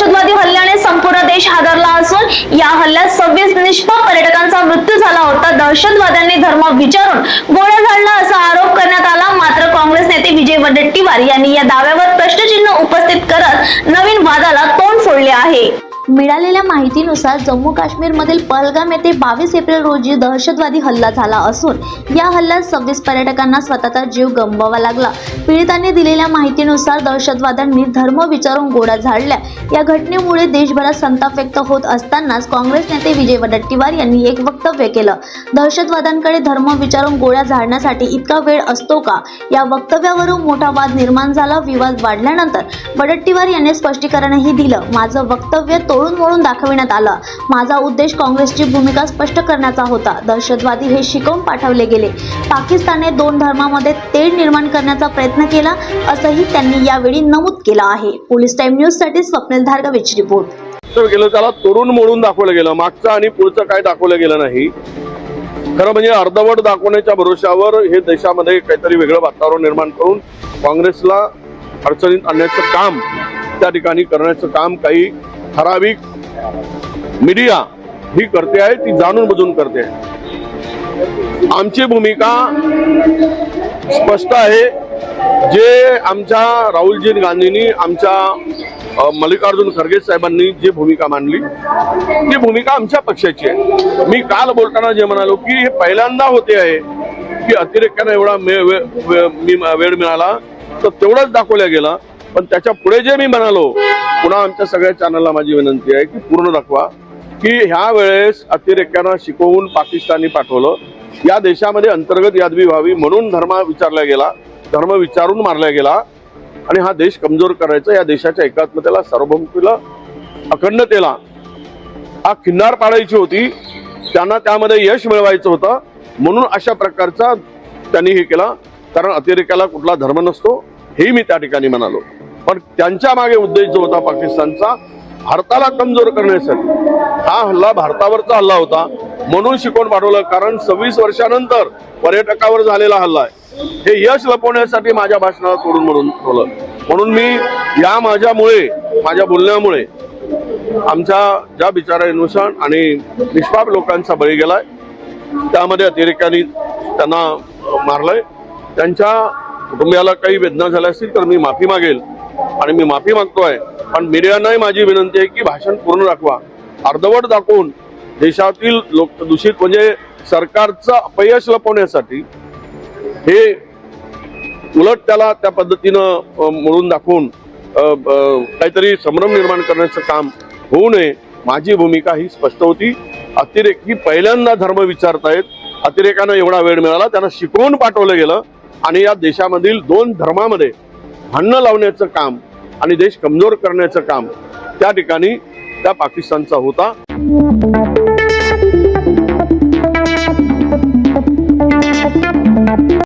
दहशतवादी हल्ल्याने संपूर्ण देश हादरला असून या हल्ल्यात सव्वीस निष्पाप पर्यटकांचा मृत्यू झाला होता. दहशतवाद्यांनी धर्म विचारून गोळ्या झाडला असा आरोप करण्यात आला. मात्र काँग्रेस नेते विजय वडेट्टीवार यांनी या दाव्यावर प्रश्नचिन्ह उपस्थित करत नवीन वादाला तोंड फोडले आहे. मिळालेल्या माहितीनुसार जम्मू काश्मीरमधील पहलगाम येथे बावीस एप्रिल रोजी दहशतवादी हल्ला झाला असून या हल्ल्यात सव्वीस पर्यटकांना स्वतःचा जीव गमवावा लागला. पीडितांनी दिलेल्या माहितीनुसार दहशतवाद्यांनी धर्म विचारून गोळ्या झाडल्या. या घटनेमुळे देशभरात संताप व्यक्त होत असतानाच काँग्रेस नेते विजय वडट्टीवार यांनी एक वक्तव्य केलं. दहशतवाद्यांकडे धर्म विचारून गोळ्या झाडण्यासाठी इतका वेळ असतो का? या वक्तव्यावरून मोठा वाद निर्माण झाला. विवाद वाढल्यानंतर वडट्टीवार यांनी स्पष्टीकरणही दिलं. माझं वक्तव्य तो वळून वळून दाखविण्यात आलं. माझा उद्देश काँग्रेसची भूमिका स्पष्ट करण्याचा होता. दहशतवादी हे शिकवून पाठवले गेले. पाकिस्तानने दोन धर्मामध्ये तेढ निर्माण करण्याचा प्रयत्न केला असंही त्यांनी यावेळी नमूद केलं आहे. पोलीस टाइम न्यूजसाठी स्वप्नील धारगवेची रिपोर्ट. गेलं त्याला तरुण मोडून दाखवलं गेलं. मागचं आणि पुढचं काय दाखवलं गेलं नाही. खरं म्हणजे अर्धवट दाखवण्याच्या भरोश्यावर हे देशामध्ये काहीतरी वेगळं वातावरण निर्माण करून काँग्रेसला अडचणीत आणण्याचं काम त्या ठिकाणी करण्याचं काम काही ठराविक मीडिया ही करते आहे ती जाणून बुजून करते आहे. आमची भूमिका स्पष्ट आहे. जे आमच्या राहुलजी गांधींनी आमच्या मल्लिकार्जुन खरगे साहेबांनी जी भूमिका मांडली ती भूमिका आमच्या पक्षाची आहे. मी काल बोलताना जे म्हणालो की हे पहिल्यांदा होते आहे की अतिरेक्यानं एवढा वेळ मिळाला तर तेवढंच दाखवल्या गेलं. पण त्याच्या पुढे जे मी म्हणालो पुन्हा आमच्या सगळ्या चॅनलला माझी विनंती आहे की पूर्ण दाखवा की ह्या वेळेस अतिरेक्यांना शिकवून पाकिस्तानी पाठवलं. या देशामध्ये अंतर्गत यादवी व्हावी म्हणून धर्म विचारला गेला धर्म विचारून मारला गेला आणि हा देश कमजोर करायचा या देशाच्या एकात्मतेला सार्वभौमतेला अखंडतेला हा किन्नार पाडायची होती त्यांना त्यामध्ये यश मिळवायचं होतं म्हणून अशा प्रकारचा त्यांनी हे केला. कारण अतिरेकाला कुठला धर्म नसतो हेही मी त्या ठिकाणी म्हणालो. पण त्यांच्या मागे उद्देश जो होता पाकिस्तानचा भारताला कमजोर करण्यासाठी. हा हल्ला भारतावरचा हल्ला होता. म्हणून शिकवून पाठवलं. कारण सव्वीस वर्षानंतर पर्यटकावर झालेला हल्ला आहे. हे यश लपवण्यासाठी माझ्या भाषणाला तोडून म्हणून ठेवलं. म्हणून मी या माझ्यामुळे माझ्या बोलण्यामुळे आमच्या ज्या बिचारानुसार आणि निष्पाप लोकांचा बळी गेलाय त्यामध्ये अतिरेक्यांनी त्यांना मारलंय. त्यांच्या कुटुंबियाला काही वेदना झाल्या असतील तर मी माफी मागेल. आणि मी माफी मागतोय पण मीडियांनाही माझी विनंती आहे की भाषण पूर्ण दाखवा. अर्धवट दाखवून देशातील लोक दूषित म्हणजे सरकारचं अपयश लपवण्यासाठी हे उलट त्याला त्या पद्धतीनं मोडून दाखवून काहीतरी संभ्रम निर्माण करण्याचं काम होऊ नये माझी भूमिका ही स्पष्ट होती. अतिरेक ही पहिल्यांदा धर्म विचारतायत अतिरेकानं एवढा वेळ मिळाला त्यांना शिकवून पाठवलं गेलं आणि या देशामधील दोन धर्मामध्ये भांडणं लावण्याचं काम आणि देश कमजोर करण्याचं काम त्या ठिकाणी त्या पाकिस्तानचा होता.